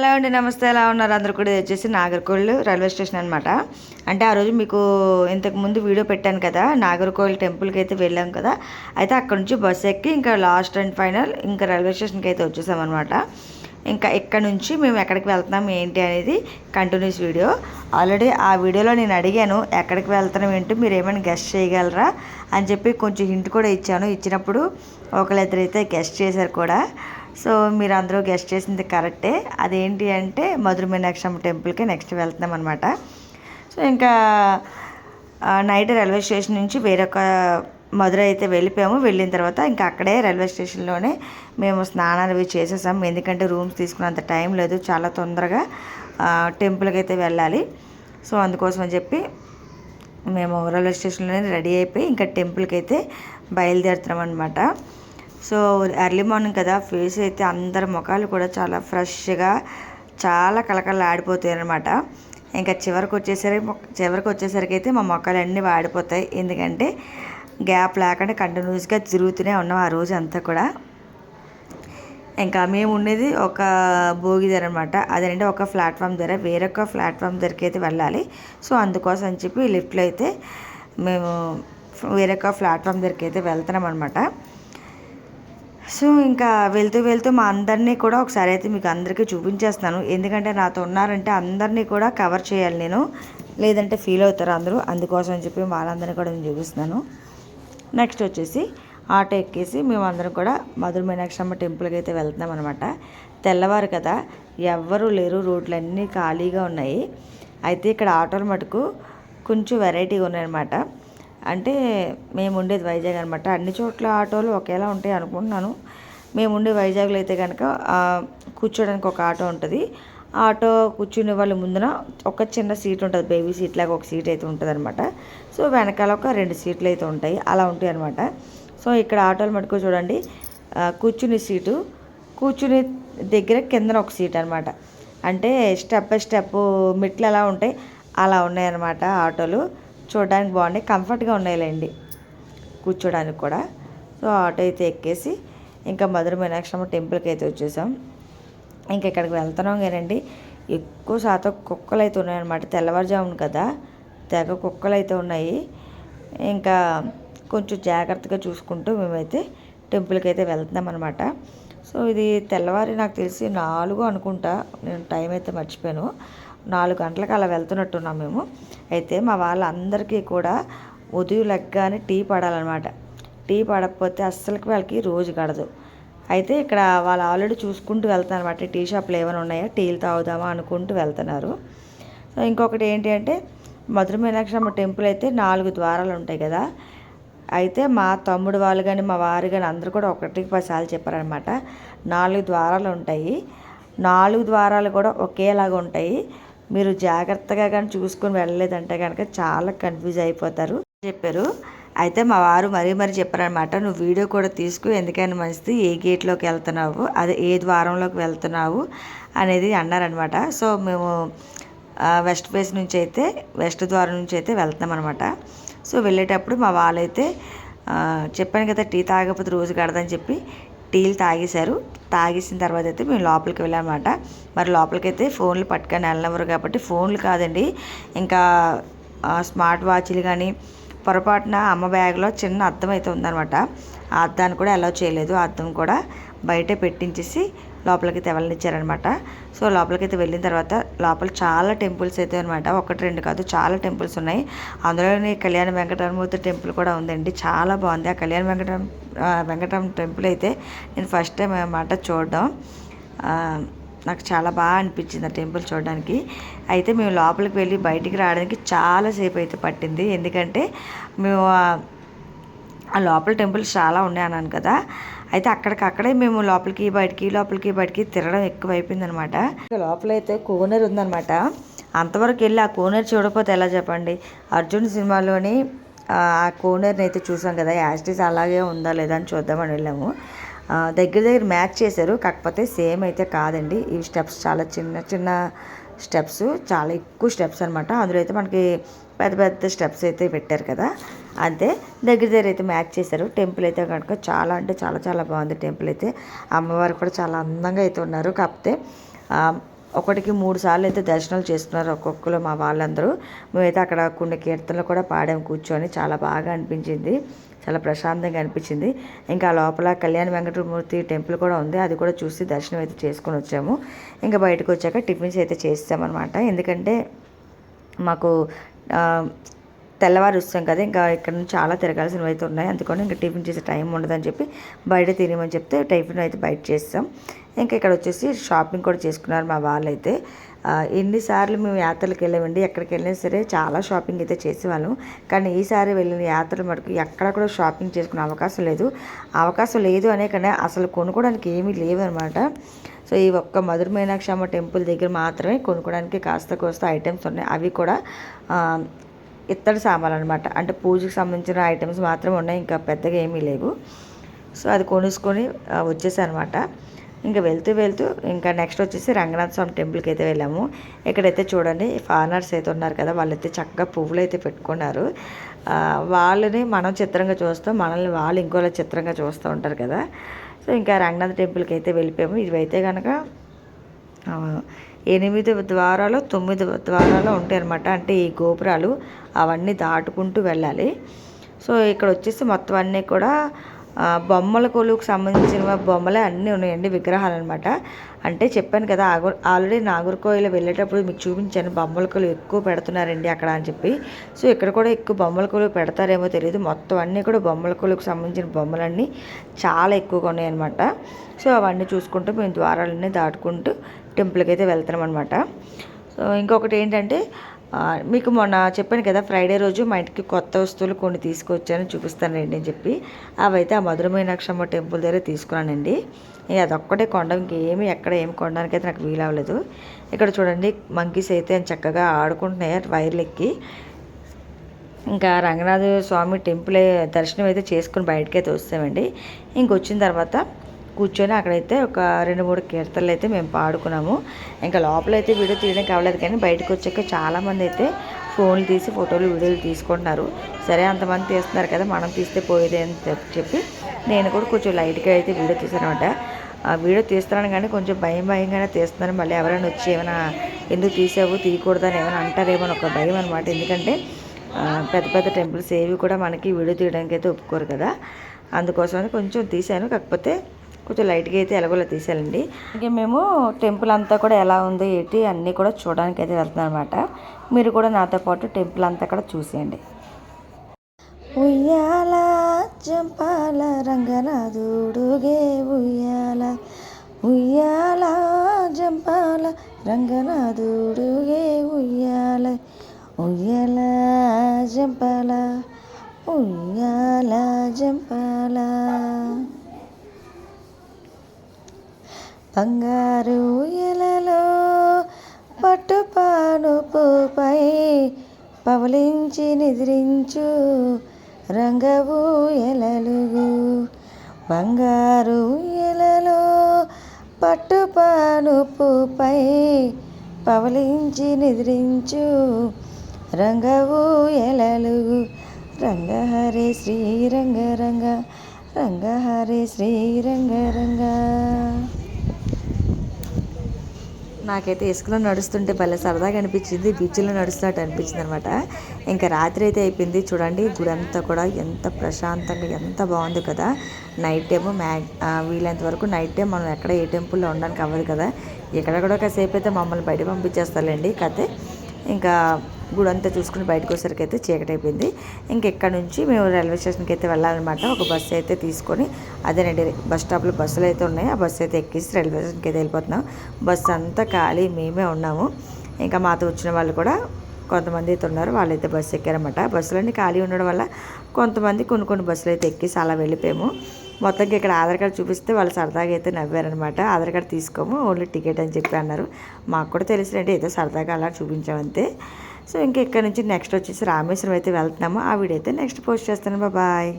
Hello అండి నమస్తే. ఎలా ఉన్నారు? అందరు కూడా ఇది వచ్చేసి నాగర్కోవిల్ రైల్వే స్టేషన్ అనమాట అంటే ఆ రోజు మీకు ఇంతకుముందు వీడియో పెట్టాను కదా నాగర్కోవిల్ టెంపుల్కి అయితే వెళ్ళాం కదా. అయితే అక్కడ నుంచి బస్ ఎక్కి ఇంకా లాస్ట్ అండ్ ఫైనల్ ఇంకా రైల్వే స్టేషన్కి అయితే వచ్చేసాం అనమాట ఇంకా ఇక్కడ నుంచి మేము ఎక్కడికి వెళ్తున్నాం ఏంటి అనేది కంటిన్యూస్ వీడియో. ఆల్రెడీ ఆ వీడియోలో నేను అడిగాను ఎక్కడికి వెళ్తున్నాం ఏంటి మీరు ఏమైనా గెస్ట్ చేయగలరా? అని చెప్పి కొంచెం హింట్ కూడా ఇచ్చాను. ఇచ్చినప్పుడు ఒకళ్ళిద్దరైతే గెస్ట్ చేశారు కూడా. సో మీరు అందరూ గెస్ట్ చేసింది కరెక్టే. అదేంటి అంటే మధుర మీనాక్షమ్మ టెంపుల్కి నెక్స్ట్ వెళ్తున్నాం అనమాట సో ఇంకా నైట్ రైల్వే స్టేషన్ నుంచి వేరొక మధుర అయితే వెళ్ళిపోయాము. వెళ్ళిన తర్వాత ఇంకా అక్కడే రైల్వే స్టేషన్లోనే మేము స్నానాలు అవి చేసేసాం. ఎందుకంటే రూమ్స్ తీసుకున్నంత టైం లేదు. చాలా తొందరగా టెంపుల్కి అయితే వెళ్ళాలి. సో అందుకోసం అని చెప్పి మేము రైల్వే స్టేషన్లోనే రెడీ అయిపోయి ఇంకా టెంపుల్కి అయితే బయలుదేరుతున్నాం అనమాట సో ఎర్లీ మార్నింగ్ కదా ఫేస్ అయితే అందరి ముఖాలు కూడా చాలా ఫ్రెష్గా చాలా కలకల ఆడిపోతాయి అనమాట ఇంకా చివరికి వచ్చేసరికి చివరికి వచ్చేసరికి అయితే మా మొక్కలు అన్నీ వాడిపోతాయి. ఎందుకంటే గ్యాప్ లేకుండా కంటిన్యూస్గా తిరుగుతూనే ఉన్నాం ఆ రోజు అంతా కూడా. ఇంకా మేము ఉండేది ఒక భోగి దగ్గర అనమాట అదేంటే ఒక ప్లాట్ఫామ్ దగ్గర వేరొక ప్లాట్ఫామ్ ధరకి అయితే వెళ్ళాలి. సో అందుకోసం అని చెప్పి లిఫ్ట్లో అయితే మేము వేరొక ప్లాట్ఫామ్ ధరకి అయితే వెళ్తున్నాం అనమాట సో ఇంకా వెళ్తూ వెళ్తూ మా అందరినీ కూడా ఒకసారి అయితే మీకు అందరికీ చూపించేస్తాను ఎందుకంటే నాతో ఉన్నారంటే అందరినీ కూడా కవర్ చేయాలి నేను. లేదంటే ఫీల్ అవుతారు అందరూ. అందుకోసం అని చెప్పి వాళ్ళందరినీ కూడా నేను చూపిస్తున్నాను. నెక్స్ట్ వచ్చేసి ఆటో ఎక్కేసి మేమందరం కూడా మధుర మీనాక్షమ్మ టెంపుల్కి అయితే వెళ్తున్నాం అనమాట తెల్లవారు కదా ఎవ్వరూ లేరు రోడ్లన్నీ ఖాళీగా ఉన్నాయి. అయితే ఇక్కడ ఆటోలు మటుకు కొంచెం వెరైటీగా ఉన్నాయన్నమాట. అంటే మేము ఉండేది వైజాగ్ అనమాట అన్ని చోట్ల ఆటోలు ఒకేలా ఉంటాయి అనుకుంటున్నాను. మేము ఉండే వైజాగ్లో అయితే కనుక కూర్చోడానికి ఒక ఆటో ఉంటుంది. ఆ ఆటో కూర్చునే వాళ్ళ ముందున ఒక చిన్న సీట్ ఉంటుంది. బేబీ సీట్ లాగా ఒక సీట్ అయితే ఉంటుంది అనమాట సో వెనకాల ఒక రెండు సీట్లు అయితే ఉంటాయి. అలా ఉంటాయి అనమాట సో ఇక్కడ ఆటోలు మటుకు చూడండి. కూర్చునే సీటు కూర్చునే దగ్గర కిందన ఒక సీట్ అనమాట అంటే స్టెప్ బై స్టెప్ మెట్లు ఎలా ఉంటాయి. అలా ఉన్నాయన్నమాట ఆటోలు. చూడడానికి బాగున్నాయి. కంఫర్ట్గా ఉన్నాయిలేండి. కూర్చోడానికి కూడా. సో ఆటో అయితే ఎక్కేసి ఇంకా మధుర మీనాక్షమ్మ టెంపుల్కి అయితే వచ్చేసాం. ఇంకా ఇక్కడికి వెళ్తున్నాం కానండి. ఎక్కువ శాతం కుక్కలు అయితే ఉన్నాయన్నమాట. తెల్లవారుజామున కదా. తెగ కుక్కలు అయితే ఉన్నాయి. ఇంకా కొంచెం జాగ్రత్తగా చూసుకుంటూ మేమైతే టెంపుల్కి అయితే వెళ్తున్నాం అనమాట సో ఇది తెల్లవారి నాకు తెలిసి నాలుగు అనుకుంటా. నేను టైం అయితే మర్చిపోయాను. నాలుగు గంటలకు అలా వెళ్తున్నట్టున్నాం మేము. అయితే మా వాళ్ళందరికీ కూడా ఉదయం లెగ్గానే టీ పడాలన్నమాట. టీ పడకపోతే అస్సలకి వాళ్ళకి రోజు గడదు. అయితే ఇక్కడ వాళ్ళు ఆల్రెడీ చూసుకుంటూ వెళ్తున్నారు అనమాట టీ షాప్లు ఏమైనా ఉన్నాయా? టీలు తాగుదామా అనుకుంటూ వెళ్తున్నారు. సో ఇంకొకటి ఏంటి అంటే మధుర మీనాక్షమ్మ టెంపుల్ అయితే నాలుగు ద్వారాలు ఉంటాయి కదా. అయితే మా తమ్ముడు వాళ్ళు కానీ మా వారు కానీ అందరూ కూడా ఒకటికి పదిసార్లు చెప్పారనమాట నాలుగు ద్వారాలు ఉంటాయి. నాలుగు ద్వారాలు కూడా ఒకేలాగా ఉంటాయి. మీరు జాగ్రత్తగా కానీ చూసుకొని వెళ్ళలేదంటే కనుక చాలా కన్ఫ్యూజ్ అయిపోతారు చెప్పారు. అయితే మా వారు మరీ మరీ చెప్పారనమాట నువ్వు వీడియో కూడా తీసుకు ఎందుకైనా మంచిది ఏ గేట్లోకి వెళ్తున్నావు అదే ఏ ద్వారంలోకి వెళ్తున్నావు అనేది అన్నారనమాట సో మేము వెస్ట్ ఫేస్ నుంచి అయితే వెస్ట్ ద్వారం నుంచి అయితే వెళ్తున్నాం అనమాట సో వెళ్ళేటప్పుడు మా వాళ్ళైతే చెప్పాను కదా టీ తాగకపోతే రోజు కడదని చెప్పి టీలు తాగేశారు. తాగేసిన తర్వాత అయితే మేము లోపలికి వెళ్ళామన్నమాట. మరి లోపలికి అయితే ఫోన్లు పట్టుకొని వెళ్ళినవారు కాబట్టి ఫోన్లు కాదండి. ఇంకా స్మార్ట్ వాచ్లు కానీ పొరపాటున అమ్మ బ్యాగ్లో చిన్న అద్దం అయితే ఉందన్నమాట. ఆ అద్దాన్ని కూడా అలౌ చేయలేదు. అద్దం కూడా బయట పెట్టించేసి లోపలికి తెవలనిచ్చారనమాట. సో లోపలికి అయితే వెళ్ళిన తర్వాత లోపల చాలా టెంపుల్స్ అయితే అనమాట. ఒకటి రెండు కాదు చాలా టెంపుల్స్ ఉన్నాయి. అందులోనే కళ్యాణ వెంకటరమూర్తి టెంపుల్ కూడా ఉందండి. చాలా బాగుంది. ఆ కళ్యాణ వెంకటరం వెంకటరమ టెంపుల్ అయితే నేను ఫస్ట్ టైం అనమాట చూడడం. నాకు చాలా బాగా అనిపించింది ఆ టెంపుల్ చూడడానికి. అయితే మేము లోపలికి వెళ్ళి బయటికి రావడానికి చాలాసేపు అయితే పట్టింది. ఎందుకంటే మేము ఆ- ఆ లోపల టెంపుల్స్ చాలా ఉన్నాయి అన్నాను కదా. అయితే అక్కడికక్కడే మేము లోపలికి బయటికి లోపలికి బయటికి తిరగడం ఎక్కువైపోయిందనమాట. అనమాట లోపల అయితే కోనేరు ఉందనమాట. అంతవరకు వెళ్ళి ఆ కోనేరు చూడకపోతే ఎలా చెప్పండి? అర్జున్ సినిమాలోని ఆ ఆ కోనేరుని అయితే చూసాం కదా యాస్టీస్ అలాగే ఉందా లేదా అని చూద్దామని వెళ్ళాము. దగ్గర దగ్గర మ్యాచ్ చేశారు కాకపోతే సేమ్ అయితే కాదండి. ఈ స్టెప్స్ చాలా చిన్న చిన్న స్టెప్స్ చాలా ఎక్కువ స్టెప్స్ అనమాట. అందులో అయితే మనకి పెద్ద పెద్ద స్టెప్స్ అయితే పెట్టారు కదా. అంతే దగ్గర దగ్గర అయితే మ్యాచ్ చేశారు. టెంపుల్ అయితే కనుక చాలా అంటే చాలా చాలా బాగుంది టెంపుల్ అయితే. అమ్మవారు కూడా చాలా అందంగా అయితే ఉన్నారు. కాకపోతే ఒకటికి మూడు సార్లు అయితే దర్శనాలు చేస్తున్నారు ఒక్కొక్కరు మా వాళ్ళందరూ. మేమైతే అక్కడ కొన్ని కీర్తనలు కూడా పాడాము కూర్చొని. చాలా బాగా అనిపించింది. చాలా ప్రశాంతంగా అనిపించింది. ఇంకా లోపల కళ్యాణ వెంకటమూర్తి టెంపుల్ కూడా ఉంది. అది కూడా చూసి దర్శనం అయితే చేసుకొని వచ్చాము. ఇంకా బయటకు వచ్చాక టిఫిన్స్ అయితే చేస్తామన్నమాట. ఎందుకంటే మాకు తెల్లవారు వస్తాం కదా ఇంకా ఇక్కడ నుంచి చాలా తిరగాల్సినవి అయితే ఉన్నాయి. అందుకని ఇంకా టిఫిన్ చేసే టైం ఉండదని చెప్పి బయట తినమని చెప్తే టిఫిన్ అయితే బయట చేస్తాం. ఇంకా ఇక్కడ వచ్చేసి షాపింగ్ కూడా చేసుకున్నారు మా వాళ్ళైతే. ఎన్నిసార్లు మేము యాత్రలకు వెళ్ళామండి. ఎక్కడికి వెళ్ళినా సరే చాలా షాపింగ్ అయితే చేసేవాళ్ళం. కానీ ఈసారి వెళ్ళిన యాత్రలు మటుకు ఎక్కడ కూడా షాపింగ్ చేసుకునే అవకాశం లేదు. అవకాశం లేదు అనే కానీ అసలు కొనుక్కోవడానికి ఏమీ లేవు అనమాట సో ఈ ఒక్క మధుర మీనాక్షమ్మ టెంపుల్ దగ్గర మాత్రమే కొనుక్కోవడానికి కాస్త కోస్త ఐటమ్స్ ఉన్నాయి. అవి కూడా ఇత్తడి సామాన్లు అనమాట అంటే పూజకి సంబంధించిన ఐటమ్స్ మాత్రం ఉన్నాయి ఇంకా పెద్దగా ఏమీ లేవు. సో అది కొనుక్కొని వచ్చేసానమాట ఇంకా వెళ్తూ వెళ్తూ ఇంకా నెక్స్ట్ వచ్చేసి రంగనాథ స్వామి టెంపుల్కి అయితే వెళ్ళాము. ఇక్కడైతే చూడండి ఫారినర్స్ అయితే ఉన్నారు కదా వాళ్ళైతే చక్కగా పువ్వులు అయితే పెట్టుకున్నారు. వాళ్ళని మనం చిత్రంగా చూస్తాం మనల్ని వాళ్ళు ఇంకోలా చిత్రంగా చూస్తూ ఉంటారు కదా. సో ఇంకా రంగనాథ టెంపుల్కి అయితే వెళ్ళిపోయాము. ఇవైతే కనుక ఎనిమిది ద్వారాలు తొమ్మిది ద్వారాలు ఉంటాయి అనమాట అంటే ఈ గోపురాలు అవన్నీ దాటుకుంటూ వెళ్ళాలి. సో ఇక్కడ వచ్చేసి మొత్తం అన్నీ కూడా బొమ్మల కొలువుకు సంబంధించిన బొమ్మలే అన్నీ ఉన్నాయండి విగ్రహాలు అనమాట అంటే చెప్పాను కదా ఆల్రెడీ నాగర్కోయిల వెళ్ళేటప్పుడు మీకు చూపించాను బొమ్మల కొలువు ఎక్కువ పెడుతున్నారండి అక్కడ అని చెప్పి. సో ఇక్కడ కూడా ఎక్కువ బొమ్మల కొలువు పెడతారేమో తెలియదు మొత్తం అన్నీ కూడా బొమ్మల కొలువుకు సంబంధించిన బొమ్మలన్నీ చాలా ఎక్కువగా ఉన్నాయన్నమాట. సో అవన్నీ చూసుకుంటూ మేము ద్వారాలన్నీ దాటుకుంటూ టెంపుల్కి అయితే వెళ్తున్నాం అనమాట సో ఇంకొకటి ఏంటంటే మీకు మొన్న చెప్పాను కదా ఫ్రైడే రోజు మా ఇంటికి కొత్త వస్తువులు కొన్ని తీసుకొచ్చాను చూపిస్తానండి అని చెప్పి. అవైతే ఆ మధురమీనాక్షమ్మ టెంపుల్ దగ్గర తీసుకున్నానండి. అదొక్కటే కొండ ఇంకేమి ఎక్కడ ఏమి కొనడానికి అయితే నాకు వీలవ్వలేదు ఇక్కడ చూడండి మంకీస్ అయితే చక్కగా ఆడుకుంటున్నాయి వైర్లు ఎక్కి. ఇంకా రంగనాథ స్వామి టెంపుల్ దర్శనం అయితే చేసుకుని బయటకి అయితే వస్తామండి. ఇంకొచ్చిన తర్వాత కూర్చొని అక్కడైతే ఒక రెండు మూడు కీర్తనలు అయితే మేము పాడుకున్నాము. ఇంకా లోపల అయితే వీడియో తీయడానికి అవ్వలేదు కానీ బయటకు వచ్చాక చాలామంది అయితే ఫోన్లు తీసి ఫోటోలు వీడియోలు తీసుకుంటున్నారు. సరే అంతమంది తీస్తున్నారు కదా మనం తీస్తే పోయేదే అని చెప్పి నేను కూడా కొంచెం లైట్గా అయితే వీడియో తీసానమాట వీడియో తీస్తున్నాను కానీ కొంచెం భయం భయంగానే తీస్తున్నాను మళ్ళీ ఎవరైనా వచ్చి ఏమైనా ఎందుకు తీసావు తీయకూడదని ఏమైనా అంటారేమో ఒక భయం అనమాట. ఎందుకంటే పెద్ద పెద్ద టెంపుల్స్ ఏవి కూడా మనకి వీడియో తీయడానికి అయితే ఒప్పుకోరు కదా. అందుకోసమని కొంచెం తీశాను. కాకపోతే కొంచెం లైట్గా అయితే ఎలాగోలా తీసేయాలండి. ఇంకా మేము టెంపుల్ అంతా కూడా ఎలా ఉంది ఏంటి అన్నీ కూడా చూడడానికి అయితే వెళ్తున్నాం అనమాట మీరు కూడా నాతో పాటు టెంపుల్ అంతా కూడా చూసేయండి. ఉయ్యాల జంపాల రంగనాథుడుగే ఉయ్యాల. ఉయ్యాల జంపాల రంగనాథుడుగే ఉయ్యాల. ఉయ్యాల జంపాల ఉయ్యాల జంపాల. బంగారు ఎలలో పట్టుపానుపుపై పవలించి నిద్రించు రంగవు ఎలలుగు. బంగారు ఎలలో పట్టుపానుపుపై పవలించి నిద్రించు రంగవు ఎలలుగు. రంగహరే శ్రీరంగ రంగ రంగహరే శ్రీరంగ రంగ నాకైతే ఇసుకలో నడుస్తుంటే భలే సరదాగా అనిపించింది బీచ్లో నడుస్తున్నట్టు అనిపించింది అనమాట ఇంకా రాత్రి అయితే అయిపోయింది. చూడండి గుడి అంతా కూడా ఎంత ప్రశాంతంగా ఎంత బాగుంది కదా. నైట్ టైము మ్యాగ్ వీలైనంత వరకు నైట్ టైం మనం ఎక్కడ ఏ టెంపుల్లో ఉండడానికి అవ్వదు కదా. ఇక్కడ కూడా కాసేపు అయితే మమ్మల్ని బయట పంపించేస్తారులేండి. కతే ఇంకా గుడంతా చూసుకుని బయటకు వచ్చేసరికి అయితే చీకటి అయిపోయింది. ఇంకెక్కడ నుంచి మేము రైల్వే స్టేషన్కి అయితే వెళ్ళాలన్నమాట. ఒక బస్సు అయితే తీసుకొని అదేనండి బస్ స్టాప్లో బస్సులు అయితే ఉన్నాయి. ఆ బస్సు అయితే ఎక్కేసి రైల్వే స్టేషన్కి అయితే వెళ్ళిపోతున్నాం. బస్సు అంతా ఖాళీ మేమే ఉన్నాము. ఇంకా మాతో వచ్చిన వాళ్ళు కూడా కొంతమంది అయితే ఉన్నారు. వాళ్ళైతే బస్సు ఎక్కారన్నమాట. బస్సులన్నీ ఖాళీ ఉండడం వల్ల కొంతమంది కొన్ని కొన్ని బస్సులు అయితే ఎక్కేసి అలా వెళ్ళిపోయాము. మొత్తంగా ఇక్కడ ఆధార్ కార్డు చూపిస్తే వాళ్ళు సరదాగా అయితే నవ్వారనమాట ఆధార్ కార్డు తీసుకోము ఓన్లీ టికెట్ అని చెప్పి అన్నారు. మాకు కూడా తెలిసినట్టు ఏదో సరదాగా అలా చూపించామంతే సో ఇంకా ఇక్కడ నుంచి నెక్స్ట్ వచ్చేసి రామేశ్వరం అయితే వెళ్తున్నాము. ఆ వీడియో అయితే నెక్స్ట్ పోస్ట్ చేస్తాను. బాయ్.